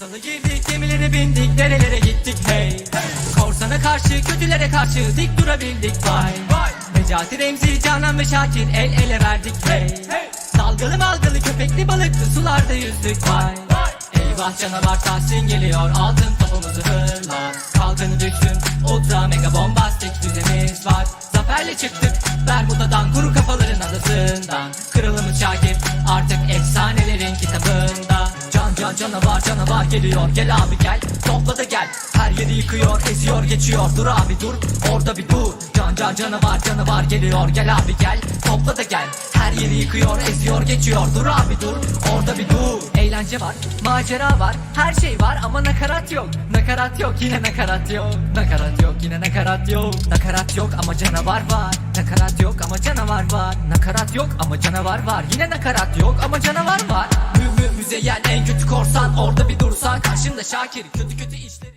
Salı girdik gemilere bindik nerelere gittik? Hey! Korsana karşı kötülere karşı dik durabildik vay! Necati Remzi Canan ve Şakir el ele verdik hey! Dalgalı malgalı köpekli balıklı sularda yüzdük vay! Eyvah canavar Tahsin geliyor altın topumuzu hırlar Kalkanı düşsün ultra mega bombastik düzemiz var. Zaferle çıktık Bermuda'dan kuru kafaların adasından. Kralımız Şakir artık efsanelerin kitabında Can canavar canavar geliyor. Gel abi gel. Topla da gel. Her yeri yıkıyor eziyor geçiyor. Dur abi dur. Orada bir dur. Can can canavar canavar geliyor. Gel abi gel. Topla da gel. Her yeri yıkıyor eziyor geçiyor. Dur abi dur. Orada bir dur. Eğlence var macera var her şey var ama nakarat yok. Nakarat yok yine nakarat yok. Nakarat yok yine nakarat yok. Nakarat yok ama canavar var. Nakarat yok ama canavar var. Nakarat yok ama canavar var. Yine nakarat yok ama canavar var Müzeyyen en kötü korsan Orada bir dursan karşımda Şakir. Kötü kötü işleri